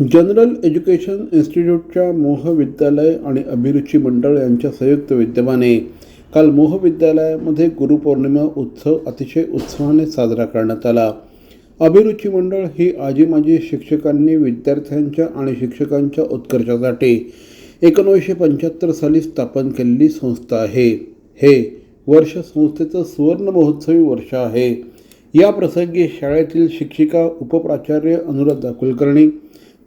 General education इन्स्टिट्यूटच्या मोह विद्यालय आणि अभिरुची मंडळ यांच्या संयुक्त विद्यमाने काल मोह विद्यालयामध्ये गुरुपौर्णिमा उत्सव अतिशय उत्साहाने साजरा करण्यात आला. अभिरुची मंडळ ही आजी माजी शिक्षकांनी विद्यार्थ्यांच्या आणि शिक्षकांच्या उत्कर्षासाठी एकोणीसशे पंच्याहत्तर साली स्थापन केलेली संस्था आहे. हे वर्ष संस्थेचं सुवर्ण महोत्सवी वर्ष आहे. या प्रसंगी शाळेतील शिक्षिका उपप्राचार्य अनुराधा कुलकर्णी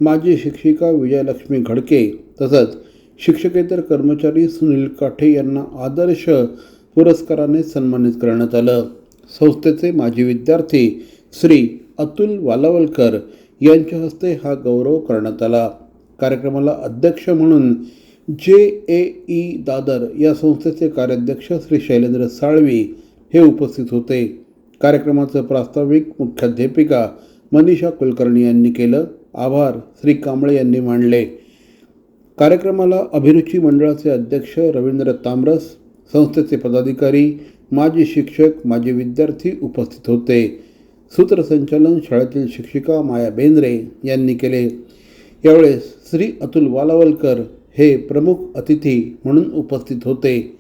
माजी शिक्षिका विजयलक्ष्मी घडके तसंच शिक्षकेतर कर्मचारी सुनील काठे यांना आदर्श पुरस्काराने सन्मानित करण्यात आलं. संस्थेचे माजी विद्यार्थी श्री अतुल वालावलकर यांच्या हस्ते हा गौरव करण्यात आला. कार्यक्रमाला अध्यक्ष म्हणून जे ए ई दादर या संस्थेचे कार्याध्यक्ष श्री शैलेंद्र साळवी हे उपस्थित होते. कार्यक्रमाचं प्रास्ताविक मुख्याध्यापिका मनीषा कुलकर्णी यांनी केलं. आभार श्री कांबळे यांनी मांडले. कार्यक्रमाला अभिरुची मंडळाचे अध्यक्ष रवींद्र तामरस संस्थेचे पदाधिकारी माजी शिक्षक माजी विद्यार्थी उपस्थित होते. सूत्रसंचालन शाळेतील शिक्षिका माया बेंद्रे यांनी केले. यावेळेस श्री अतुल वालावलकर हे प्रमुख अतिथी म्हणून उपस्थित होते.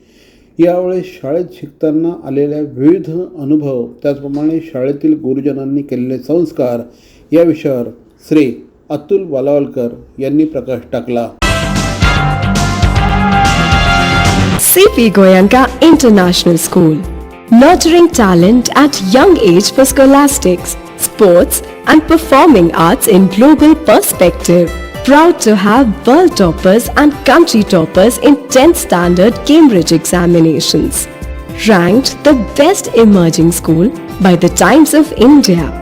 यावेळेस शाळेत शिकताना आलेल्या विविध अनुभव त्याचप्रमाणे शाळेतील गुरुजनांनी केलेले संस्कार या विषयावर श्री अतुल वालावलकर यांनी प्रकाश टाकला CP Goyanka International School. Nurturing talent at young age for scholastics, sports, and performing arts in global perspective. Proud to have world toppers and country toppers in 10th standard Cambridge examinations. Ranked the best emerging school by the Times of India